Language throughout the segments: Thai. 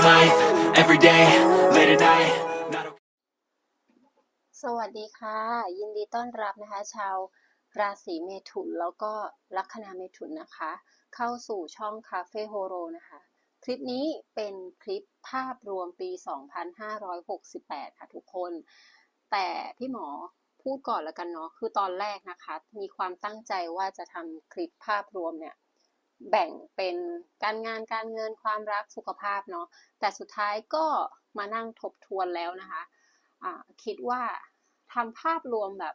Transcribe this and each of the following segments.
living life every day, late at night. สวัสดีค่ะ ยินดีต้อนรับนะคะ ชาวราศีเมถุนแล้วก็ลัคนาเมถุนนะคะ เข้าสู่ช่องคาเฟ่โฮโรนะคะ คลิปนี้เป็นคลิปภาพรวมปี 2568 ค่ะทุกคน แต่พี่หมอพูดก่อนแล้วกันเนาะคือตอนแรกนะคะ มีความตั้งใจว่าจะทำคลิปภาพรวมเนี่ย แบ่งเป็นการงานการเงินความรักสุขภาพเนาะแต่สุดท้ายก็มานั่งทบทวนแล้วนะคะอ่าคิดว่าทำภาพรวมแบบ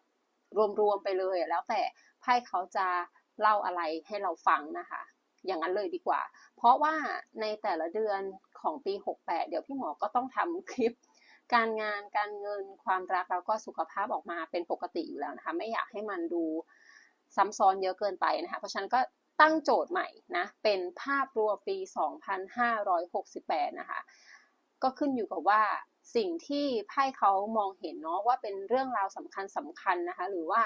รวมๆไปเลย แล้วแต่ไพ่เขาจะเล่าอะไรให้เราฟังนะคะ อย่างนั้นเลยดีกว่า เพราะว่าในแต่ละเดือนของปี 68 เดี๋ยวพี่หมอก็ต้องทำคลิป การงานการเงินความรักแล้วก็สุขภาพออกมาเป็นปกติอยู่แล้วนะคะ ไม่อยากให้มันดูซ้ำซ้อนเยอะเกินไปนะคะ เพราะฉะนั้นก็ ตั้งโจทย์ใหม่นะเป็นภาพรวมปี 2568 นะคะ ก็ขึ้นอยู่กับว่าสิ่งที่ไพ่เขามองเห็นเนาะว่าเป็นเรื่องราวสำคัญสำคัญนะคะ หรือว่า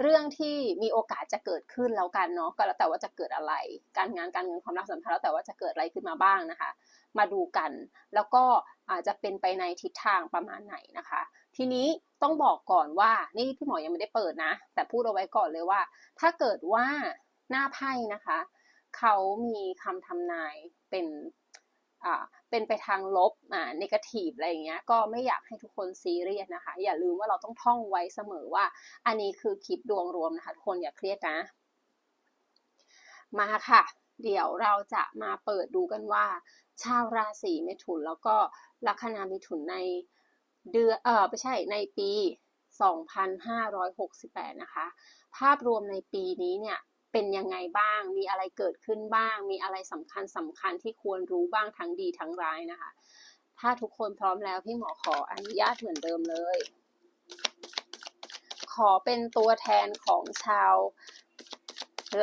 เรื่องที่มีโอกาสจะเกิดขึ้นแล้วกันเนาะก็แล้วแต่ว่าจะเกิดอะไร การงานการเงินความรักสัมพันธ์แล้วแต่ว่าจะเกิดอะไรขึ้นมาบ้างนะคะ มาดูกัน แล้วก็อาจจะเป็นไปในทิศทางประมาณไหนนะคะ ทีนี้ต้องบอกก่อนว่า นี่พี่หมอยังไม่ได้เปิดนะ แต่พูดเอาไว้ก่อนเลยว่า ถ้าเกิดว่าหน้าไพ่นะคะ เขามีคำทำนายเป็นอ่าเป็นไปทางลบอ่านกาทีฟอะไรอย่างเงี้ย ก็ไม่อยากให้ทุกคนซีเรียสนะคะ อย่าลืมว่าเราต้องท่องไว้เสมอว่า อันนี้คือคลิปดวงรวมนะคะทุกคนอย่าเครียดนะ มาค่ะ เดี๋ยวเราจะมาเปิดดูกันว่า ชาวราศีเมถุนแล้วก็ลัคนาเมถุนใน เดือนเออไม่ใช่ในปี 2568 นะคะ ภาพรวมในปีนี้เนี่ยเป็นยังไงบ้าง มีอะไรเกิดขึ้นบ้าง มีอะไรสำคัญสำคัญที่ควรรู้บ้างทั้งดีทั้งร้ายนะคะ ถ้าทุกคนพร้อมแล้วพี่หมอขออนุญาตเหมือนเดิมเลย ขอเป็นตัวแทนของชาว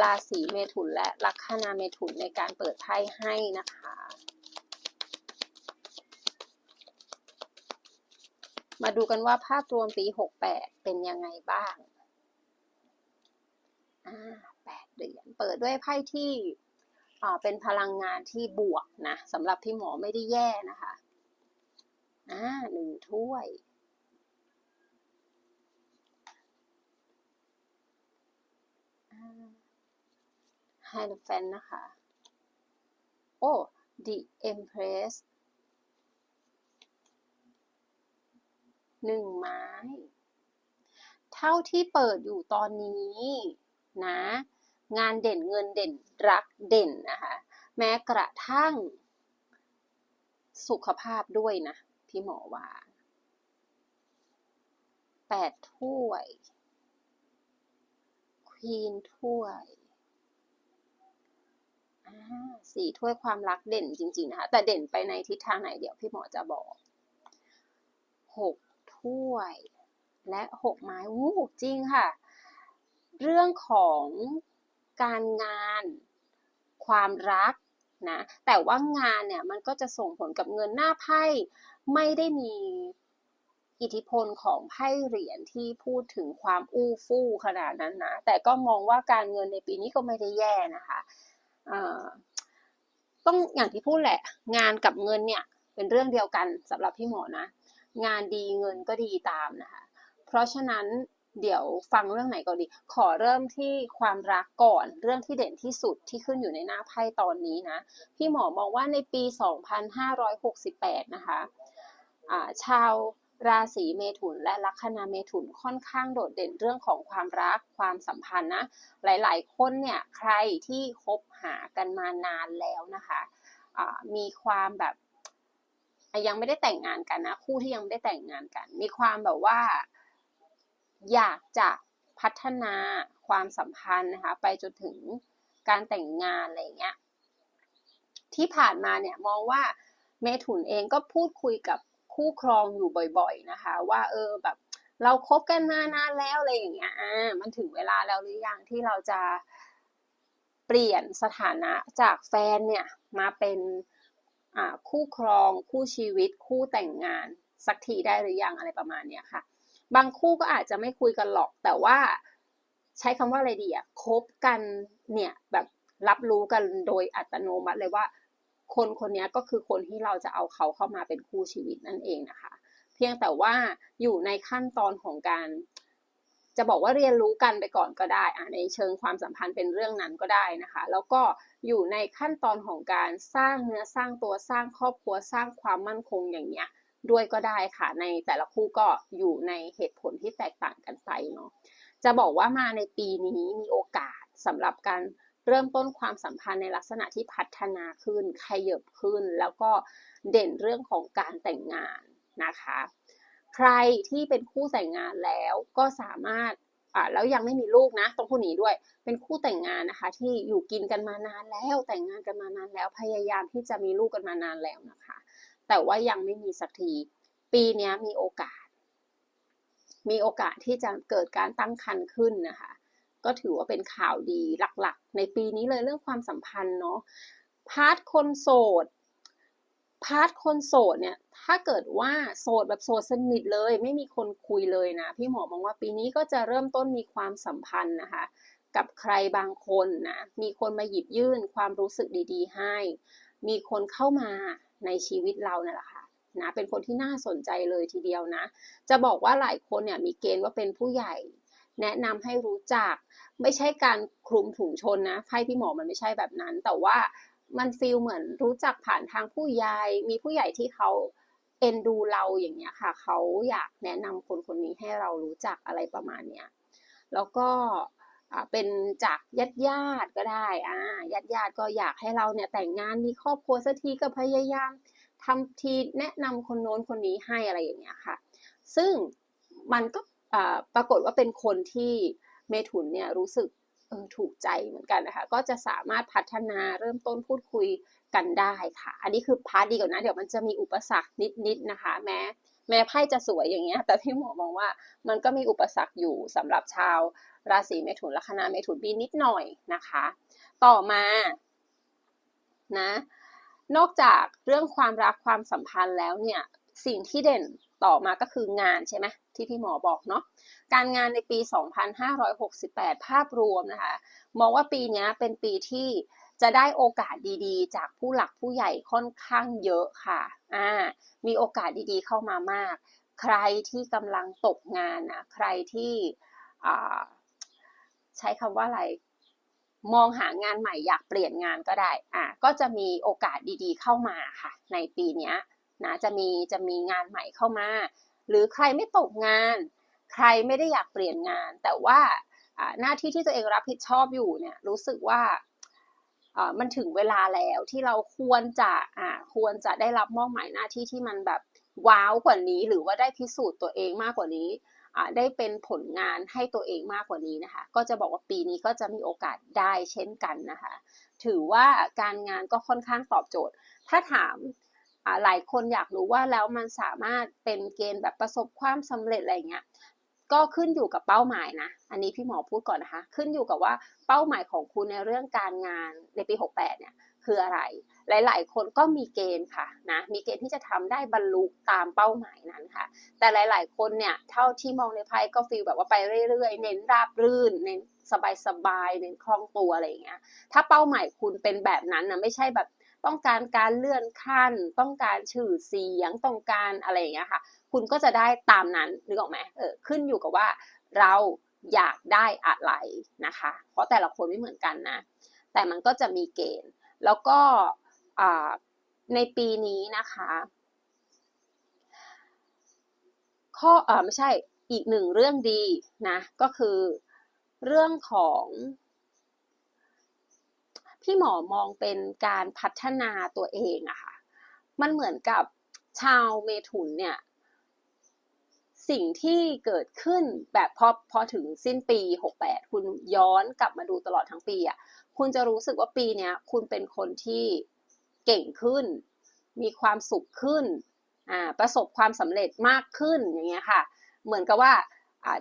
ราศีเมถุนและลัคนาเมถุนในการเปิดไพ่ให้นะคะ มาดูกันว่าภาพรวมปี 68 เป็นยังไงบ้างอ่าแปดเหรียญเปิดด้วยไพ่ที่อ่าเป็นพลังงานที่บวกนะสำหรับพี่หมอไม่ได้แย่นะคะอ่าหนึ่งถ้วยไฮโดแฟนนะคะ โอ้ The Empress หนึ่งไม้ เท่าที่เปิดอยู่ตอนนี้นะ งานเด่นเงินเด่นรักเด่นนะคะ แม้กระทั่ง สุขภาพด้วยนะ พี่หมอว่าแปดถ้วย ควีนถ้วยอ่าสี่ถ้วยความรักเด่นจริง ๆ นะคะ แต่เด่นไปในทิศทางไหนเดี๋ยวพี่หมอจะบอกหก ถ้วย และหกไม้วู้จริงค่ะ เรื่องของการงานความรักนะแต่ว่างานเนี่ยมันก็จะส่งผลกับเงินหน้าไพ่ไม่ได้มีอิทธิพลของไพ่เหรียญที่พูดถึงความอู้ฟู่ขนาดนั้นนะแต่ก็มองว่าการเงินในปีนี้ก็ไม่ได้แย่นะคะต้องอย่างที่พูดแหละ งานกับเงินเนี่ยเป็นเรื่องเดียวกันสำหรับพี่หมอนะ งานดีเงินก็ดีตามนะคะ เพราะฉะนั้นเดี๋ยวฟังเรื่องไหนก่อนดี ขอเริ่มที่ความรักก่อน เรื่องที่เด่นที่สุดที่ขึ้นอยู่ในหน้าไพ่ตอนนี้นะ พี่หมอมองว่าในปี 2568 นะคะอ่าชาวราศีเมถุนและลัคนาเมถุนค่อนข้างโดดเด่นเรื่องของความรักความสัมพันธ์นะ หลายๆ คนเนี่ยใครที่คบหากันมานานแล้วนะคะอ่ามีความแบบ ยังไม่ได้แต่งงานกันนะ คู่ที่ยังไม่ได้แต่งงานกัน มีความแบบว่า อยากจะพัฒนาความสัมพันธ์นะคะไปจนถึงการแต่งงานอะไรเงี้ยที่ผ่านมาเนี่ยมองว่าเมถุนเองก็พูดคุยกับคู่ครองอยู่บ่อย ๆนะคะ ว่าเออแบบเราคบกันมานานแล้วอะไรอย่างเงี้ยอ่ามันถึงเวลาแล้วหรือยังที่เราจะเปลี่ยนสถานะจากแฟนเนี่ยมาเป็น คู่ครองคู่ชีวิต คู่แต่งงานสักทีได้หรือยังอะไรประมาณเนี้ยค่ะ บางคู่ก็อาจจะไม่คุยกันหรอก แต่ว่าใช้คำว่าอะไรดีอะคบกันเนี่ยแบบรับรู้กันโดยอัตโนมัติเลยว่า คนคนนี้ก็คือคนที่เราจะเอาเขาเข้ามาเป็นคู่ชีวิตนั่นเองนะคะ เพียงแต่ว่าอยู่ในขั้นตอนของการ จะบอกว่าเรียนรู้กันไปก่อนก็ได้อ่ในเชิงความสัมพันธ์เป็นเรื่องนั้นก็ได้นะคะ แล้วก็อยู่ในขั้นตอนของการสร้างเนื้อสร้างตัวสร้างครอบครัวสร้างความมั่นคงอย่างเงี้ยด้วยก็ได้ค่ะ ในแต่ละคู่ก็อยู่ในเหตุผลที่แตกต่างกันไปเนาะจะบอกว่ามาในปีนี้มีโอกาสสำหรับการเริ่มต้นความสัมพันธ์ในลักษณะที่พัฒนาขึ้นขยับขึ้น แล้วก็เด่นเรื่องของการแต่งงานนะคะ ใครที่เป็นคู่แต่งงานแล้วก็สามารถอ่าแล้วยังไม่มีลูกนะต้องพูดนี้ด้วย เป็นคู่แต่งงานนะคะ ที่อยู่กินกันมานานแล้วแต่งงานกันมานานแล้วพยายามที่จะมีลูกกันมานานแล้วนะคะ แต่ว่ายังไม่มีสักที ปีนี้มีโอกาส มีโอกาสที่จะเกิดการตั้งครรภ์ขึ้นนะคะ ก็ถือว่าเป็นข่าวดีหลักๆ ในปีนี้เลยเรื่องความสัมพันธ์เนาะพาร์ทคนโสด พาร์ทคนโสดเนี่ย ถ้าเกิดว่าโสดแบบโสดสนิทเลย ไม่มีคนคุยเลยนะ พี่หมอมองว่าปีนี้ก็จะเริ่มต้นมีความสัมพันธ์นะคะกับใครบางคนนะ มีคนมาหยิบยื่นความรู้สึกดีๆ ให้ มีคนเข้ามาในชีวิตเราเนี่ยแหละค่ะนะเป็นคนที่น่าสนใจเลยทีเดียวนะ จะบอกว่าหลายคนเนี่ยมีเกณฑ์ว่าเป็นผู้ใหญ่ แนะนำให้รู้จัก ไม่ใช่การคลุมถุงชนนะไพ่พี่หมอมันไม่ใช่แบบนั้น แต่ว่า มันฟีลเหมือนรู้จักผ่านทางผู้ใหญ่มีผู้ใหญ่ที่เขาเอ็นดูเราอย่างเงี้ยค่ะ เขาอยากแนะนำคนคนนี้ให้เรารู้จักอะไรประมาณเนี้ยแล้วก็อ่าเป็นจากญาติญาติก็ได้อ่าญาติญาติก็อยากให้เราเนี่ยแต่งงานมีครอบครัวสักทีก็พยายามทำทีแนะนำคนโน้นคนนี้ให้อะไรอย่างเงี้ยค่ะ ซึ่งมันก็อ่าปรากฏว่าเป็นคนที่เมถุนเนี่ยรู้สึก เออถูกใจเหมือนกันนะคะ ก็จะสามารถพัฒนาเริ่มต้นพูดคุยกันได้ค่ะ อันนี้คือพาร์ทดีก่อนะเดี๋ยวมันจะมีอุปสรรคนิดๆนะคะ แม้แม้ไพ่จะสวยอย่างเงี้ย แต่พี่หมอมองว่ามันก็มีอุปสรรคอยู่สำหรับชาว ราศีเมถุนลัคนาเมถุนปีนิดหน่อยนะคะ ต่อมานะนอกจากเรื่องความรักความสัมพันธ์แล้วเนี่ยสิ่งที่เด่นต่อมาก็คืองานใช่ไหม ที่พี่หมอบอกเนาะการงานในปี 2568 ภาพรวมนะคะ มองว่าปีนี้เป็นปีที่จะได้โอกาสดีๆ จากผู้หลักผู้ใหญ่ค่อนข้างเยอะค่ะอ่ามีโอกาสดีๆเข้ามามาก ใครที่กำลังตกงานนะใครที่อ่าใช้คำว่าอะไรมองหางานใหม่อยากเปลี่ยนงานก็ได้อะก็จะมีโอกาสดีๆเข้ามาค่ะ ในปีนี้นะจะมีจะมีงานใหม่เข้ามา หรือใครไม่ตกงาน ใครไม่ได้อยากเปลี่ยนงาน แต่ว่าหน้าที่ที่ตัวเองรับผิดชอบอยู่เนี่ยรู้สึกว่ามันถึงเวลาแล้วที่เราควรจะอ่าควรจะได้รับมอบหมายหน้าที่ที่มันแบบว้าวกว่านี้ หรือว่าได้พิสูจน์ตัวเองมากกว่านี้อ่าได้เป็นผลงานให้ตัวเองมากกว่านี้นะคะ ก็จะบอกว่าปีนี้ก็จะมีโอกาสได้เช่นกันนะคะ ถือว่าการงานก็ค่อนข้างตอบโจทย์ ถ้าถาม หลายคนอยากรู้ว่าแล้วมันสามารถเป็นเกณฑ์แบบประสบความสำเร็จอะไรเงี้ยก็ขึ้นอยู่กับเป้าหมายนะ อันนี้พี่หมอพูดก่อนนะคะ ขึ้นอยู่กับว่าเป้าหมายของคุณในเรื่องการงานในปี 68 เนี่ยคืออะไร หลาย ๆ คนก็มีเกณฑ์ค่ะนะ มีเกณฑ์ที่จะทำได้บรรลุตามเป้าหมายนั้นค่ะ แต่หลาย ๆ คนเนี่ยเท่าที่มองในไพ่ก็ฟีลแบบว่าไปเรื่อย ๆ เน้นราบรื่น เน้นสบายๆ เน้นคล่องตัวอะไรอย่างเงี้ย ถ้าเป้าหมายคุณเป็นแบบนั้นนะไม่ใช่แบบ ต้องการการเลื่อนขั้น ต้องการชื่อเสียงต้องการอะไรอย่างเงี้ยค่ะ คุณก็จะได้ตามนั้นนึกออกไหมเออขึ้นอยู่กับว่าเราอยากได้อะไรนะคะ เพราะแต่ละคนไม่เหมือนกันนะ แต่มันก็จะมีเกณฑ์ แล้วก็ในปีนี้นะคะ ข้ออ่าไม่ใช่อีกหนึ่งเรื่องดีนะ ก็คือเรื่องของ พี่หมอมองเป็นการพัฒนาตัวเองอะค่ะ มันเหมือนกับชาวเมถุนเนี่ย สิ่งที่เกิดขึ้นแบบพอพอถึงสิ้นปี 68 คุณย้อนกลับมาดูตลอดทั้งปีอะคุณจะรู้สึกว่าปีเนี้ยคุณเป็นคนที่เก่งขึ้น มีความสุขขึ้น อ่า ประสบความสำเร็จมากขึ้นอย่างเงี้ยค่ะ เหมือนกับว่า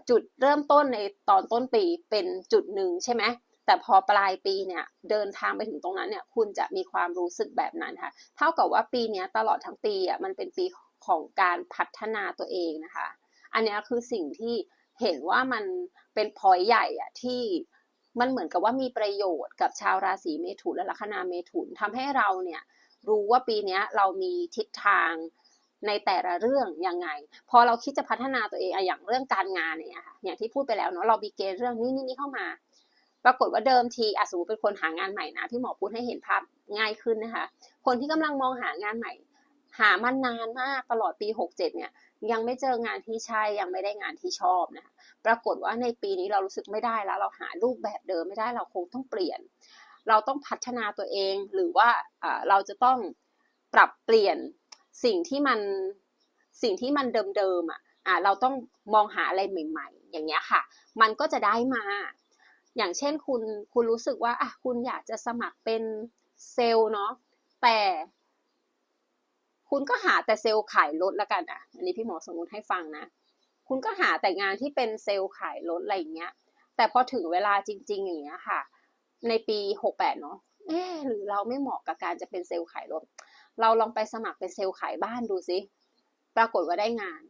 จุดเริ่มต้นในตอนต้นปีเป็นจุดหนึ่งใช่ไหม แต่พอปลายปีเนี่ยเดินทางไปถึงตรงนั้นเนี่ยคุณจะมีความรู้สึกแบบนั้นค่ะ เท่ากับว่าปีนี้ตลอดทั้งปีอะมันเป็นปีของการพัฒนาตัวเองนะคะ อันนี้คือสิ่งที่เห็นว่ามันเป็นพอยใหญ่อะที่มันเหมือนกับว่ามีประโยชน์กับชาวราศีเมถุนและลัคนาเมถุนทำให้เราเนี่ยรู้ว่าปีนี้เรามีทิศทางในแต่ละเรื่องยังไง พอเราคิดจะพัฒนาตัวเองอะอย่างเรื่องการงานเนี่ยค่ะอย่างที่พูดไปแล้วเนาะเรามีเกณฑ์เรื่องนี้นี่นี่เข้ามา ปรากฏว่าเดิมทีอสมมติเป็นคนหางานใหม่นะพี่หมอพูดให้เห็นภาพง่ายขึ้นนะคะ คนที่กำลังมองหางานใหม่ หามานานมากตลอดปี 67 เนี่ย ยังไม่เจองานที่ใช่ยังไม่ได้งานที่ชอบนะคะปรากฏว่าในปีนี้เรารู้สึกไม่ได้แล้ว เราหารูปแบบเดิมไม่ได้เราคงต้องเปลี่ยน เราต้องพัฒนาตัวเองหรือว่าเราจะต้องปรับเปลี่ยนสิ่งที่มันสิ่งที่มันเดิมๆอะอ่าเราต้องมองหาอะไรใหม่ ๆ อย่างเงี้ยค่ะ มันก็จะได้มา อย่างเช่นคุณคุณรู้สึกว่าอะคุณอยากจะสมัครเป็นเซลล์เนาะแต่ คุณก็หาแต่เซลล์ขายรถแล้วกันอะ อันนี้พี่หมอสมมติให้ฟังนะ คุณก็หาแต่งานที่เป็นเซลล์ขายรถอะไรอย่างเงี้ย แต่พอถึงเวลาจริง ๆ อย่างเงี้ยค่ะ ในปี68เนาะเอ๊หรือเราไม่เหมาะกับการจะเป็นเซลล์ขายรถ เราลองไปสมัครเป็นเซลล์ขายบ้านดูสิปรากฏว่าได้งาน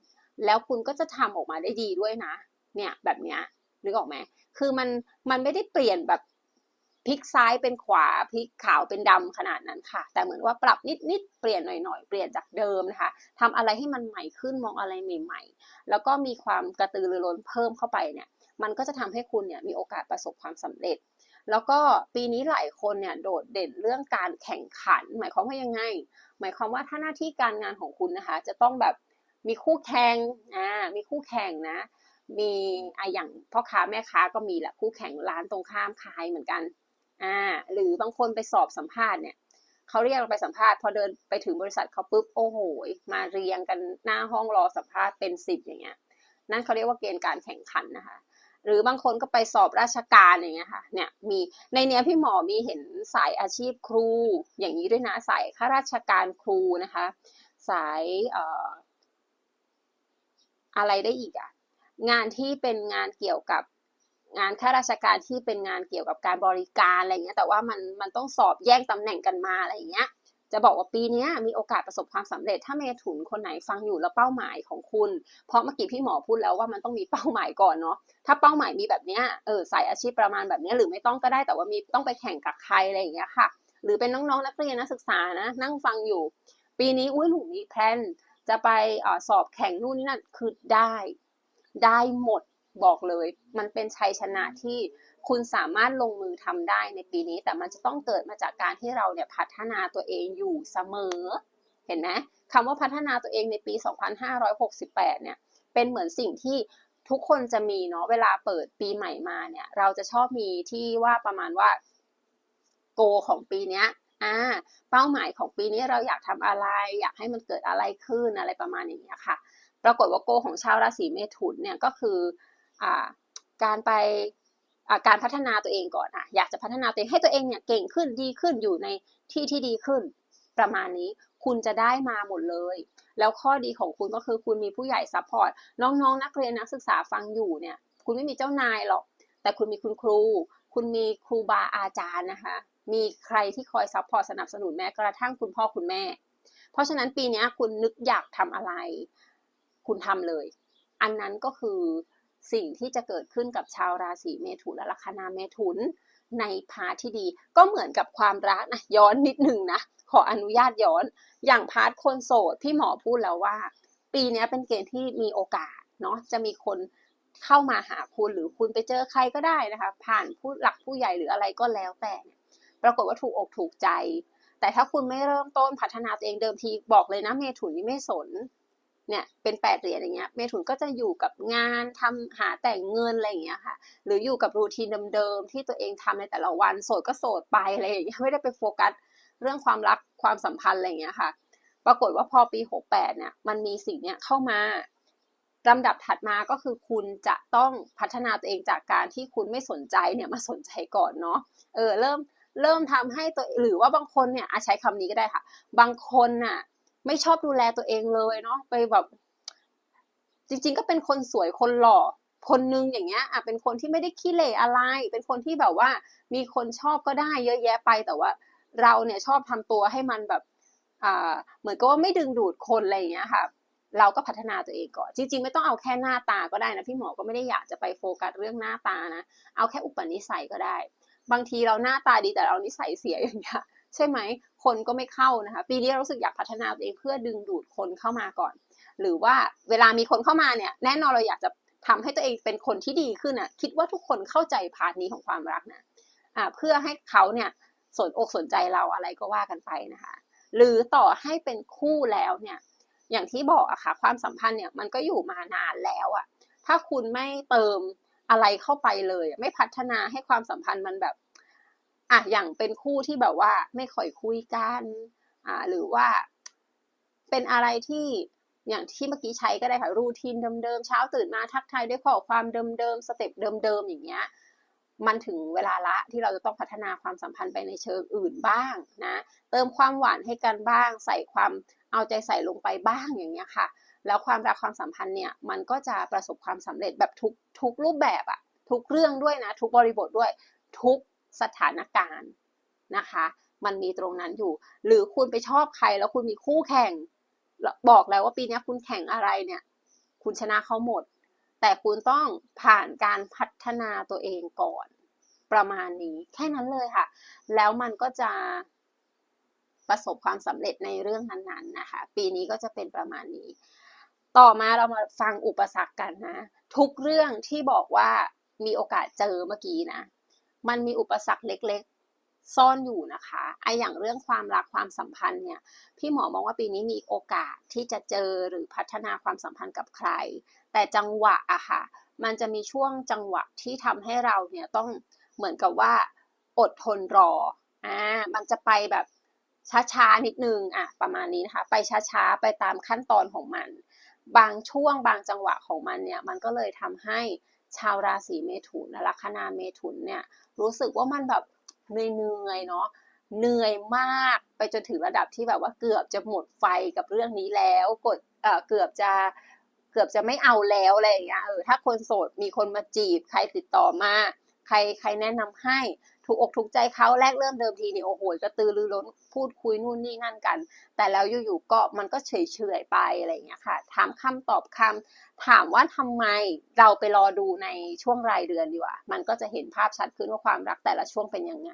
แล้วคุณก็จะทำออกมาได้ดีด้วยนะ เนี่ยแบบเนี้ย นึกออกไหมคือมันมันไม่ได้เปลี่ยนแบบพลิกซ้ายเป็นขวาพลิกขาวเป็นดำขนาดนั้นค่ะ แต่เหมือนว่าปรับนิดนิดๆเปลี่ยนหน่อยๆ เปลี่ยนจากเดิมนะคะทำอะไรให้มันใหม่ขึ้นมองอะไรใหม่ๆ แล้วก็มีความกระตือรือร้นเพิ่มเข้าไปเนี่ยมันก็จะทำให้คุณเนี่ยมีโอกาสประสบความสำเร็จ แล้วก็ปีนี้หลายคนเนี่ยโดดเด่นเรื่องการแข่งขัน หมายความว่ายังไง หมายความว่าถ้าหน้าที่การงานของคุณนะคะ จะต้องแบบมีคู่แข่งอ่ามีคู่แข่งนะ มีอะอย่างพ่อค้าแม่ค้าก็มีแหละคู่แข่งร้านตรงข้ามขายเหมือนกันอ่าหรือบางคนไปสอบสัมภาษณ์เนี่ยเขาเรียกเราไปสัมภาษณ์พอเดินไปถึงบริษัทเขาปุ๊บโอ้โหมาเรียงกันหน้าห้องรอสัมภาษณ์เป็นสิบอย่างเงี้ยนั่นเขาเรียกว่าเกณฑ์การแข่งขันนะคะ หรือบางคนก็ไปสอบราชการอย่างเงี้ยค่ะเนี่ยมีในเนี้ยพี่หมอมีเห็นสายอาชีพครู อย่างนี้ด้วยนะสายข้าราชการครูนะคะ สายเอ่ออะไรได้อีกอะ งานที่เป็นงานเกี่ยวกับงานข้าราชการที่เป็นงานเกี่ยวกับการบริการอะไรเงี้ย แต่ว่ามันมันต้องสอบแย่งตำแหน่งกันมาอะไรอย่างเงี้ย จะบอกว่าปีนี้มีโอกาสประสบความสำเร็จ ถ้าเมถุนคนไหนฟังอยู่แล้วเป้าหมายของคุณ เพราะเมื่อกี้พี่หมอพูดแล้วว่ามันต้องมีเป้าหมายก่อนเนาะ ถ้าเป้าหมายมีแบบเนี้ย เออสายอาชีพประมาณแบบเนี้ยหรือไม่ต้องก็ได้ แต่ว่ามีต้องไปแข่งกับใครอะไรอย่างเงี้ยค่ะ หรือเป็นน้องๆนักเรียนนักศึกษานะ นั่งฟังอยู่ ปีนี้อุ้ยหนูมีแพลนจะไปอสอบแข่งนู่นนี่นั่นคือได้ ได้หมดบอกเลย มันเป็นชัยชนะที่คุณสามารถลงมือทำได้ในปีนี้ แต่มันจะต้องเกิดมาจากการที่เราเนี่ยพัฒนาตัวเองอยู่เสมอ เห็นไหมคำว่าพัฒนาตัวเองในปี 2568 เนี่ย เป็นเหมือนสิ่งที่ทุกคนจะมีเนาะ เวลาเปิดปีใหม่มาเนี่ย เราจะชอบมีที่ว่าประมาณว่าโกของปีเนี้ยอ่าเป้าหมายของปีนี้เราอยากทำอะไร อยากให้มันเกิดอะไรขึ้นอะไรประมาณอย่างเงี้ยค่ะ ปรากฏว่าโกของชาวราศีเมถุนเนี่ยก็คืออ่าการไปการพัฒนาตัวเองก่อนอะอยากจะพัฒนาตัวเองให้ตัวเองเนี่ยเก่งขึ้นดีขึ้นอยู่ในที่ที่ดีขึ้น ประมาณนี้คุณจะได้มาหมดเลย แล้วข้อดีของคุณก็คือคุณมีผู้ใหญ่ซัพพอร์ตน้องๆนักเรียนนักศึกษาฟังอยู่เนี่ยคุณไม่มีเจ้านายหรอก แต่คุณมีคุณครู คุณมีครูบาอาจารย์นะคะ มีใครที่คอยซัพพอร์ตสนับสนุนแม้กระทั่งคุณพ่อคุณแม่ เพราะฉะนั้นปีนี้คุณนึกอยากทำอะไร คุณทำเลย อันนั้นก็คือสิ่งที่จะเกิดขึ้นกับชาวราศีเมถุนและลัคนาเมถุนในพาร์ทที่ดี ก็เหมือนกับความรักนะย้อนนิดนึงนะขออนุญาตย้อน อย่างพาร์ทคนโสดพี่หมอพูดแล้วว่า ปีนี้เป็นเกณฑ์ที่มีโอกาสเนาะจะมีคนเข้ามาหาคุณหรือคุณไปเจอใครก็ได้นะคะ ผ่านผู้หลักผู้ใหญ่หรืออะไรก็แล้วแต่ ปรากฏว่าถูกอกถูกใจ แต่ถ้าคุณไม่เริ่มต้นพัฒนาตัวเองเดิมทีบอกเลยนะเมถุนนี่ไม่สน เนี่ยเป็นแปดเหรียญอย่างเงี้ยเมถุนก็จะอยู่กับงานทำหาแต่งเงินอะไรอย่างเงี้ยค่ะ หรืออยู่กับรูทีนเดิมๆที่ตัวเองทำในแต่ละวันโสดก็โสดไปอะไรอย่างเงี้ยไม่ได้ไปโฟกัสเรื่องความรักความสัมพันธ์อะไรอย่างเงี้ยค่ะ ปรากฏว่าพอปี68เนี่ยมันมีสิ่งเนี้ยเข้ามาลำดับถัดมาก็คือคุณจะต้องพัฒนาตัวเองจากการที่คุณไม่สนใจเนี่ยมาสนใจก่อนเนาะเออเริ่มเริ่มทำให้ตัวหรือว่าบางคนเนี่ยอาใช้คำนี้ก็ได้ค่ะ บางคนน่ะ ไม่ชอบดูแลตัวเองเลยเนาะไปแบบ จริง ๆ ก็เป็นคนสวยคนหล่อคนนึงอย่างเงี้ยอะเป็นคนที่ไม่ได้ขี้เหร่อะไร เป็นคนที่แบบว่า มีคนชอบก็ได้เยอะแยะไปแต่ว่า เราเนี่ยชอบทำตัวให้มันแบบอ่าเหมือนกับว่าไม่ดึงดูดคนอะไรอย่างเงี้ยค่ะ เราก็พัฒนาตัวเองก่อน จริง ๆ ไม่ต้องเอาแค่หน้าตาก็ได้นะพี่หมอก็ไม่ได้อยากจะไปโฟกัสเรื่องหน้าตานะ เอาแค่อุปนิสัยก็ได้ บางทีเราหน้าตาดีแต่เรานิสัยเสียอย่างเงี้ย ใช่ไหมคนก็ไม่เข้านะคะ ปีนี้เรารู้สึกอยากพัฒนาตัวเองเพื่อดึงดูดคนเข้ามาก่อน หรือว่าเวลามีคนเข้ามาเนี่ย แน่นอนเราอยากจะทำให้ตัวเองเป็นคนที่ดีขึ้นอะ คิดว่าทุกคนเข้าใจพาร์ทนี้ของความรักนะอ่าเพื่อให้เขาเนี่ยสนอกสนใจเราอะไรก็ว่ากันไปนะคะ หรือต่อให้เป็นคู่แล้วเนี่ย อย่างที่บอกอะค่ะ ความสัมพันธ์เนี่ยมันก็อยู่มานานแล้วอะถ้าคุณไม่เติมอะไรเข้าไปเลย ไม่พัฒนาให้ความสัมพันธ์มันแบบ อะอย่างเป็นคู่ที่แบบว่า ไม่ค่อยคุยกัน อ่า หรือว่า เป็นอะไรที่อย่างที่เมื่อกี้ใช้ก็ได้ค่ะรูทีนเดิมๆเช้าตื่นมาทักทายด้วยข้อความเดิมๆสเต็ปเดิมๆอย่างเงี้ยมันถึงเวลาละที่เราจะต้องพัฒนาความสัมพันธ์ไปในเชิงอื่นบ้างนะเติมความหวานให้กันบ้าง ใส่ความเอาใจใส่ลงไปบ้างอย่างเงี้ยค่ะ แล้วความรักความสัมพันธ์เนี่ยมันก็จะประสบความสำเร็จแบบทุกทุกรูปแบบอะทุกเรื่องด้วยนะ ทุกบริบทด้วยทุก สถานการณ์นะคะ มันมีตรงนั้นอยู่ หรือคุณไปชอบใครแล้วคุณมีคู่แข่ง บอกแล้วว่าปีนี้คุณแข่งอะไรเนี่ย คุณชนะเขาหมด แต่คุณต้องผ่านการพัฒนาตัวเองก่อน ประมาณนี้แค่นั้นเลยค่ะ แล้วมันก็จะประสบความสำเร็จในเรื่องนั้นๆนะคะ ปีนี้ก็จะเป็นประมาณนี้ ต่อมาเรามาฟังอุปสรรคกันนะ ทุกเรื่องที่บอกว่ามีโอกาสเจอเมื่อกี้นะ มันมีอุปสรรคเล็กๆ ซ่อนอยู่นะคะไออย่างเรื่องความรักความสัมพันธ์เนี่ยพี่หมอมองว่าปีนี้มีโอกาสที่จะเจอหรือพัฒนาความสัมพันธ์กับใคร แต่จังหวะอะค่ะมันจะมีช่วงจังหวะที่ทำให้เราเนี่ยต้องเหมือนกับว่า อดทนรออ่ามันจะไปแบบช้าๆนิดนึงอะประมาณนี้นะคะ ไปช้าๆไปตามขั้นตอนของมัน บางช่วงบางจังหวะของมันเนี่ยมันก็เลยทำให้ ชาวราศีเมถุนลัคนาเมถุนเนี่ยรู้สึกว่ามันแบบเหนื่อยเนาะเหนื่อยมากไปจนถึงระดับที่แบบว่าเกือบจะหมดไฟกับเรื่องนี้แล้วกดเออเกือบจะเกือบจะไม่เอาแล้วอะไรอย่างเงี้ยเออถ้าคนโสดมีคนมาจีบ ใครติดต่อมา ใครใครแนะนำให้ ถูกอกถูกใจเขาแรกเริ่มเดิมทีนี่โอ้โหกระตือรือร้นพูดคุยนู่นนี่นั่นกัน แต่แล้วอยู่ๆก็มันก็เฉยๆไปอะไรอย่างเงี้ยค่ะ ถามคำตอบคำถามว่าทำไมเราไปรอดูในช่วงรายเดือนดีกว่ามันก็จะเห็นภาพชัดขึ้นว่าความรักแต่ละช่วงเป็นยังไง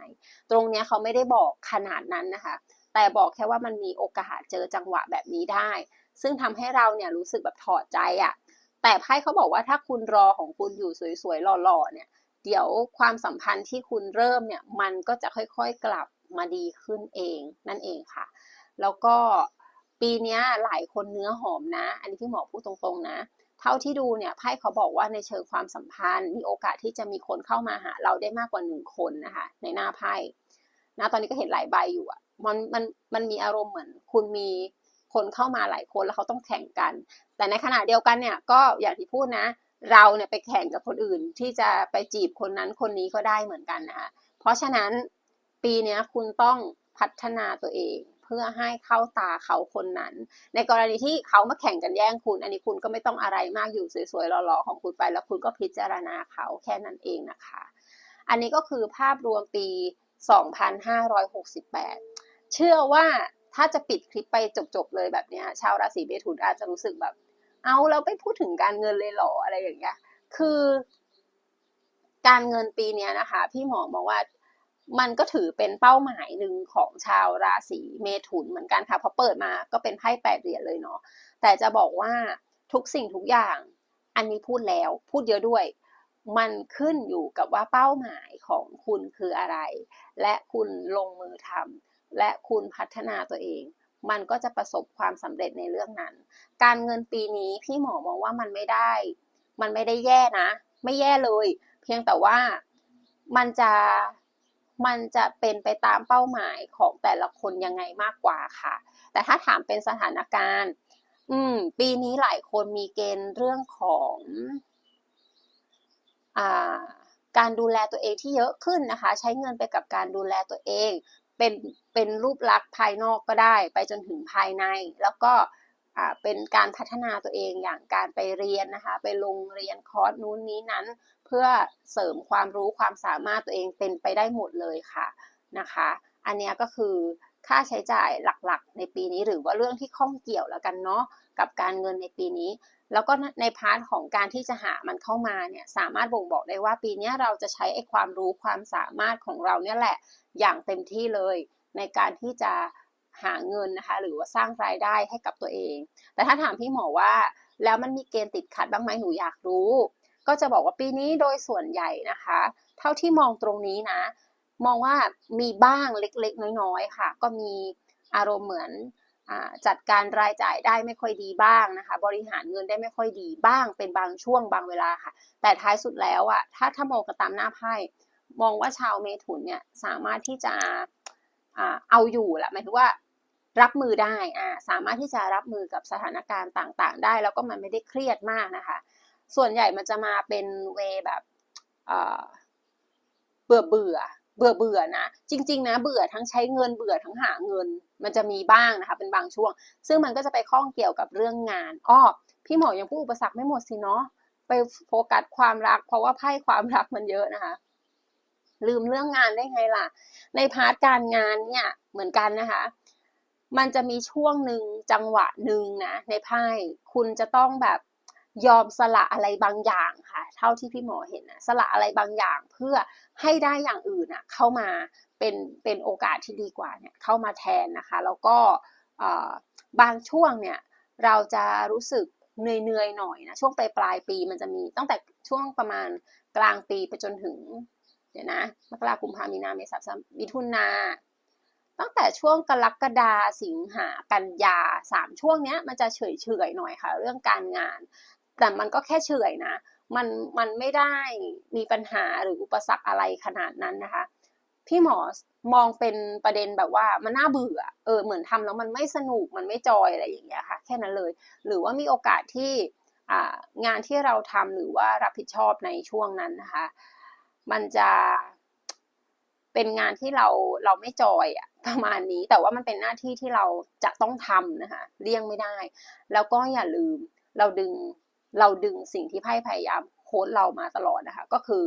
ตรงเนี้ยเขาไม่ได้บอกขนาดนั้นนะคะ แต่บอกแค่ว่ามันมีโอกาสเจอจังหวะแบบนี้ได้ ซึ่งทำให้เราเนี่ยรู้สึกแบบถอดใจอะ่ะแต่ไพ่เขาบอกว่าถ้าคุณรอของคุณอยู่สวยๆหล่อๆเนี่ย เดี๋ยวความสัมพันธ์ที่คุณเริ่มเนี่ยมันก็จะค่อยๆกลับมาดีขึ้นเองนั่นเองค่ะ แล้วก็ปีนี้หลายคนเนื้อหอมนะ อันนี้พี่หมอพูดตรงๆนะ เท่าที่ดูเนี่ยไพ่เขาบอกว่าในเชิงความสัมพันธ์ มีโอกาสที่จะมีคนเข้ามาหาเราได้มากกว่าหนึ่งคนนะคะ ในหน้าไพ่นะตอนนี้ก็เห็นหลายใบอยู่อะมันมันมันมีอารมณ์เหมือน คุณมีคนเข้ามาหลายคนแล้วเขาต้องแข่งกัน แต่ในขณะเดียวกันเนี่ยก็อย่างที่พูดนะ เราเนี่ยไปแข่งกับคนอื่น ที่จะไปจีบคนนั้นคนนี้ก็ได้เหมือนกันนะคะเพราะฉะนั้นปีนี้คุณต้องพัฒนาตัวเองเพื่อให้เข้าตาเขาคนนั้น ในกรณีที่เขามาแข่งกันแย่งคุณ อันนี้คุณก็ไม่ต้องอะไรมากอยู่สวยๆหล่อๆของคุณไปแล้วคุณก็พิจารณาเขาแค่นั้นเองนะคะ อันนี้ก็คือภาพรวมปี 2568 เชื่อว่าถ้าจะปิดคลิปไปจบๆเลยแบบนี้ชาวราศีเมถุนอาจจะรู้สึกแบบ เอาเราไปพูดถึงการเงินเลยหรออะไรอย่างเงี้ย คือ การเงินปีนี้นะคะ พี่หมอมองว่ามันก็ถือเป็นเป้าหมายหนึ่งของชาวราศีเมถุนเหมือนกันค่ะพราะเปิดมาก็เป็นไพ่แปดเหรียญเลยเนาะแต่จะบอกว่าทุกสิ่งทุกอย่าง อันนี้พูดแล้ว พูดเยอะด้วย มันขึ้นอยู่กับว่าเป้าหมายของคุณคืออะไร และคุณลงมือทำและคุณพัฒนาตัวเอง มันก็จะประสบความสำเร็จในเรื่องนั้น การเงินปีนี้พี่หมอมองว่ามันไม่ได้ มันไม่ได้แย่นะ ไม่แย่เลย เพียงแต่ว่ามันจะมันจะเป็นไปตามเป้าหมายของแต่ละคนยังไงมากกว่าค่ะ แต่ถ้าถามเป็นสถานการณ์ อืม ปีนี้หลายคนมีเกณฑ์เรื่องของอ่าการดูแลตัวเองที่เยอะขึ้นนะคะ ใช้เงินไปกับการดูแลตัวเอง เป็นเป็นรูปลักษณ์ภายนอกก็ได้ ไปจนถึงภายใน แล้วก็อ่าเป็นการพัฒนาตัวเองอย่างการไปเรียนนะคะ ไปลงเรียนคอร์สนู้นนี้นั้น เพื่อเสริมความรู้ความสามารถตัวเองเป็นไปได้หมดเลยค่ะนะคะ อันนี้ก็คือ ค่าใช้จ่ายหลักๆ ในปีนี้หรือว่าเรื่องที่ข้องเกี่ยวแล้วกันเนาะกับการเงินในปีนี้ แล้วก็ในพาร์ทของการที่จะหามันเข้ามาเนี่ยสามารถบ่งบอกได้ว่าปีนี้เราจะใช้ไอ้ความรู้ความสามารถของเราเนี่ยแหละอย่างเต็มที่เลย ในการที่จะหาเงินนะคะหรือว่าสร้างรายได้ให้กับตัวเอง แต่ถ้าถามพี่หมอว่า แล้วมันมีเกณฑ์ติดขัดบ้างไหมหนูอยากรู้ ก็จะบอกว่าปีนี้โดยส่วนใหญ่นะคะ เท่าที่มองตรงนี้นะ มองว่ามีบ้างเล็กๆ น้อยๆค่ะ ก็มีอารมณ์เหมือนจัดการรายจ่ายได้ไม่ค่อยดีบ้างนะคะ บริหารเงินได้ไม่ค่อยดีบ้าง เป็นบางช่วงบางเวลาค่ะ แต่ท้ายสุดแล้วอะถ้าถ้ามองกันตามหน้าไพ่มองว่าชาวเมถุนเนี่ยสามารถที่จะอ่าเอาอยู่แหละหมายถึงว่ารับมือได้อ่าสามารถที่จะรับมือกับสถานการณ์ต่างๆ ได้ แล้วก็มันไม่ได้เครียดมากนะคะ ส่วนใหญ่มันจะมาเป็นเวแบบเบื่อเบื่อ เบื่อเบื่อนะ จริง ๆ นะ เบื่อทั้งใช้เงินเบื่อทั้งหาเงิน มันจะมีบ้างนะคะเป็นบางช่วง ซึ่งมันก็จะไปข้องเกี่ยวกับเรื่องงานอ้อพี่หมอยังพูดอุปสรรคไม่หมดสิเนาะไปโฟกัสความรัก เพราะว่าไพ่ความรักมันเยอะนะคะ ลืมเรื่องงานได้ไงล่ะ ในพาร์ทการงานเนี่ยเหมือนกันนะคะ มันจะมีช่วงหนึ่งจังหวะหนึ่งนะในไพ่คุณจะต้องแบบ ยอมสละอะไรบางอย่างค่ะ เท่าที่พี่หมอเห็นนะสละอะไรบางอย่างเพื่อให้ได้อย่างอื่นอะเข้ามาเป็นเป็นโอกาสที่ดีกว่าเนี่ยเข้ามาแทนนะคะ แล้วก็เอ่อบางช่วงเนี่ยเราจะรู้สึกเหนื่อยๆหน่อยนะช่วงปลายปลายปีมันจะมีตั้งแต่ช่วงประมาณกลางปีไปจนถึงเดี๋ยวนะมกราคมกุมภามีนาเมษาพฤษภามิถุนาตั้งแต่ช่วงกรกฎาสิงหากันยาสามช่วงเนี้ยมันจะเฉยเฉยหน่อยค่ะ เรื่องการงาน แต่มันก็แค่เฉยนะ มันมันไม่ได้มีปัญหาหรืออุปสรรคอะไรขนาดนั้นนะคะ พี่หมอมองเป็นประเด็นแบบว่ามันน่าเบื่อ เออเหมือนทำแล้วมันไม่สนุกมันไม่จอยอะไรอย่างเงี้ยค่ะ แค่นั้นเลย หรือว่ามีโอกาสที่งานที่เราทำหรือว่ารับผิดชอบในช่วงนั้นนะคะ มันจะเป็นงานที่เราเราไม่จอยอะประมาณนี้แต่ว่ามันเป็นหน้าที่ที่เราจะต้องทำนะคะเลี่ยงไม่ได้ แล้วก็อย่าลืมเราดึง เราดึงสิ่งที่ไพ่พยายามโค้ดเรามาตลอดนะคะ ก็คือ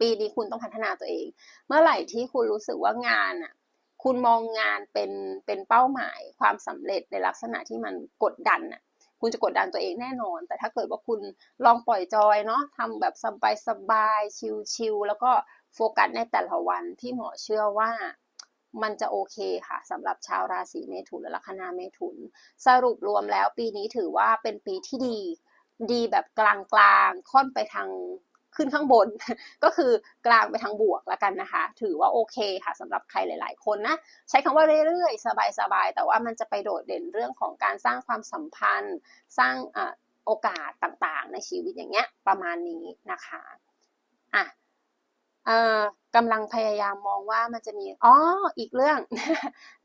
ปีนี้คุณต้องพัฒนาตัวเอง เมื่อไหร่ที่คุณรู้สึกว่างานอะ คุณมองงานเป็นเป็นเป้าหมายความสำเร็จในลักษณะที่มันกดดันอะ คุณจะกดดันตัวเองแน่นอน แต่ถ้าเกิดว่าคุณลองปล่อยจอยเนาะทำแบบสบายๆชิลๆแล้วก็โฟกัสในแต่ละวันพี่หมอเชื่อว่า มันจะโอเคค่ะสำหรับชาวราศีเมถุนและลัคนาเมถุน สรุปรวมแล้วปีนี้ถือว่าเป็นปีที่ดี ดีแบบกลางๆค่อนไปทางขึ้นข้างบนก็คือกลางไปทางบวกแล้วกันนะคะ ถือว่าโอเคค่ะสำหรับใครหลาย ๆ คนนะใช้คำว่าเรื่อยๆ สบายๆ แต่ว่ามันจะไปโดดเด่นเรื่องของการสร้างความสัมพันธ์ สร้างอโอกาสต่างๆ ในชีวิตอย่างเงี้ยประมาณนี้นะคะอะเอ่อ กำลังพยายามมองว่ามันจะมีอ๋ออีกเรื่อง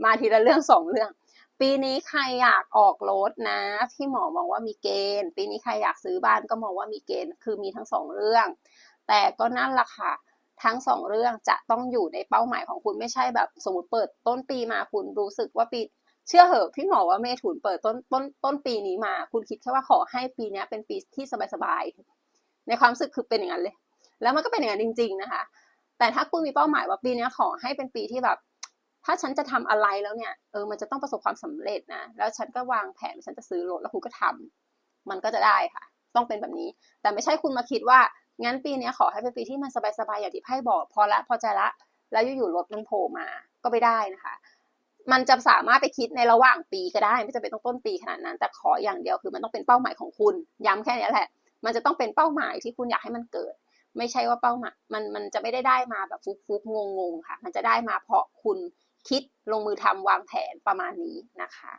มาทีละเรื่องสองเรื่อง ปีนี้ใครอยากออกรถนะพี่หมอมองว่ามีเกณฑ์ ปีนี้ใครอยากซื้อบ้านก็มองว่ามีเกณฑ์คือมีทั้งสองเรื่อง แต่ก็นั่นละค่ะทั้งสองเรื่องจะต้องอยู่ในเป้าหมายของคุณไม่ใช่แบบ สมมติเปิดต้นปีมาคุณรู้สึกว่าปีเชื่อเหอะพี่หมอว่าเมถุนเปิดต้นต้นต้นปีนี้มา คุณคิดแค่ว่าขอให้ปีนี้เป็นปีที่สบายๆในความรู้สึกคือเป็นอย่างนั้นเลย แล้วมันก็เป็นอย่างนั้นจริง ๆ นะคะ แต่ถ้าคุณมีเป้าหมายว่าปีนี้ขอให้เป็นปีที่แบบ ถ้าฉันจะทำอะไรแล้วเนี่ยเออมันจะต้องประสบความสำเร็จนะแล้วฉันก็วางแผนฉันจะซื้อรถแล้วคุณก็ทำมันก็จะได้ค่ะ ต้องเป็นแบบนี้ แต่ไม่ใช่คุณมาคิดว่างั้นปีนี้ขอให้เป็นปีที่มันสบายๆอย่างที่ไพ่บอก พอละพอใจละแล้วอยู่ๆรถมันโผล่มาก็ไม่ได้นะคะ มันจะสามารถไปคิดในระหว่างปีก็ได้ ไม่จำเป็นต้องต้นปีขนาดนั้น แต่ขออย่างเดียวคือมันต้องเป็นเป้าหมายของคุณ ย้ำแค่นี้แหละ มันจะต้องเป็นเป้าหมายที่คุณอยากให้มันเกิด ไม่ใช่ว่าเป้าหมายมันมันจะไม่ได้ได้มาแบบฟุกฟุกงงงค่ะ มันจะได้มาเพราะคุณคิดลงมือทำวางแผนประมาณนี้นะคะ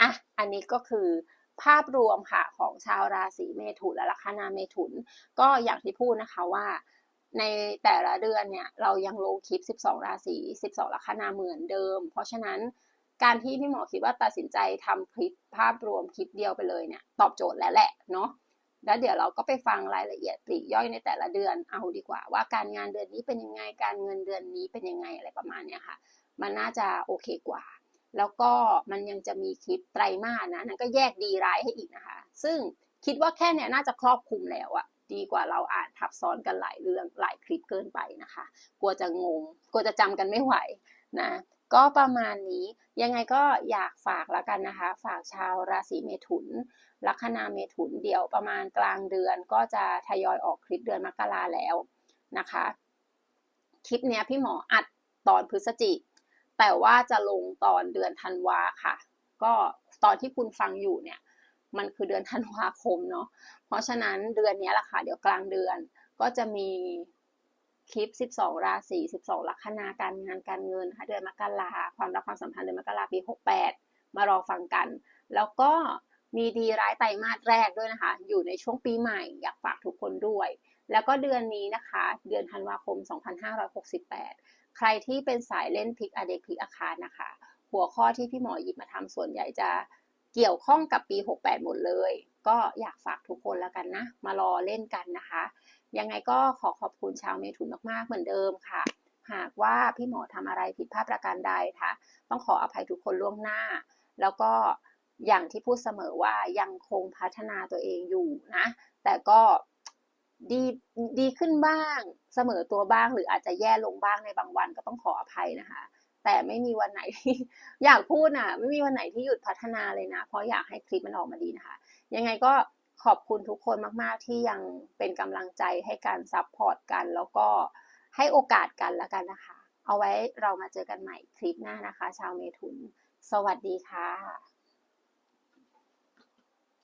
อะอันนี้ก็คือภาพรวมค่ะของชาวราศีเมถุนและลัคนาเมถุน ก็อย่างที่พูดนะคะว่าในแต่ละเดือนเนี่ยเรายังลงคลิป 12 ราศี 12 ลัคนาเหมือนเดิม เพราะฉะนั้นการที่พี่หมอคิดว่าตัดสินใจทำคลิปภาพรวมคลิปเดียวไปเลยเนี่ยตอบโจทย์แล้วแหละเนาะ แล้วเดี๋ยวเราก็ไปฟังรายละเอียดปลีกย่อยในแต่ละเดือนเอาดีกว่า ว่าการงานเดือนนี้เป็นยังไงการเงินเดือนนี้เป็นยังไงอะไรประมาณเนี้ยค่ะ มันน่าจะโอเคกว่า แล้วก็มันยังจะมีคลิปไตรมาสนะนั้นก็แยกดีร้ายให้อีกนะคะ ซึ่งคิดว่าแค่เนี้ยน่าจะครอบคลุมแล้วอะดีกว่าเราอ่านทับซ้อนกันหลายเรื่องหลายคลิปเกินไปนะคะ กลัวจะงง กลัวจะจำกันไม่ไหวนะ ก็ประมาณนี้ยังไงก็อยากฝากแล้วกันนะคะ ฝากชาวราศีเมถุน ลัคนาเมถุนเดี๋ยวประมาณกลางเดือนก็จะทยอยออกคลิปเดือนมกราแล้วนะคะ คลิปเนี้ยพี่หมออัดตอนพฤศจิกแต่ว่าจะลงตอนเดือนธันวาค่ะ ก็ตอนที่คุณฟังอยู่เนี่ย มันคือเดือนธันวาคมเนาะเพราะฉะนั้นเดือนนี้แหละค่ะ เดี๋ยวกลางเดือนก็จะมี คลิป 12 ราศี 12 ลัคนาการงานการเงินค่ะเดือนมกราความรักความสัมพันธ์เดือนมกราปี 68 มารอฟังกัน แล้วก็มีดีร้ายไตรมาสแรกด้วยนะคะ อยู่ในช่วงปีใหม่อยากฝากทุกคนด้วย แล้วก็เดือนนี้นะคะ เดือนธันวาคม 2568 ใครที่เป็นสายเล่นพลิกอเดกพลิกอาคารนะคะ หัวข้อที่พี่หมอหยิบมาทำส่วนใหญ่จะ เกี่ยวข้องกับปี 68 หมดเลย ก็อยากฝากทุกคนแล้วกันนะ มารอเล่นกันนะคะ ยังไงก็ขอขอบคุณชาวเมถุนมากๆเหมือนเดิมค่ะ หากว่าพี่หมอทำอะไรผิดพลาดประการใดค่ะต้องขออภัยทุกคนล่วงหน้า แล้วก็อย่างที่พูดเสมอว่ายังคงพัฒนาตัวเองอยู่นะ แต่ก็ดีดีขึ้นบ้าง เสมอตัวบ้างหรืออาจจะแย่ลงบ้างในบางวันก็ต้องขออภัยนะคะ แต่ไม่มีวันไหนที่อยากพูดน่ะ ไม่มีวันไหนที่หยุดพัฒนาเลยนะ เพราะอยากให้คลิปมันออกมาดีนะคะ ยังไงก็ขอบคุณทุกคนมาก ๆ ที่ยังเป็นกำลังใจให้การซัพพอร์ตกัน แล้วก็ให้โอกาสกันแล้วกันนะคะ เอาไว้เรามาเจอกันใหม่คลิปหน้านะคะ ชาวเมทุน สวัสดีค่ะ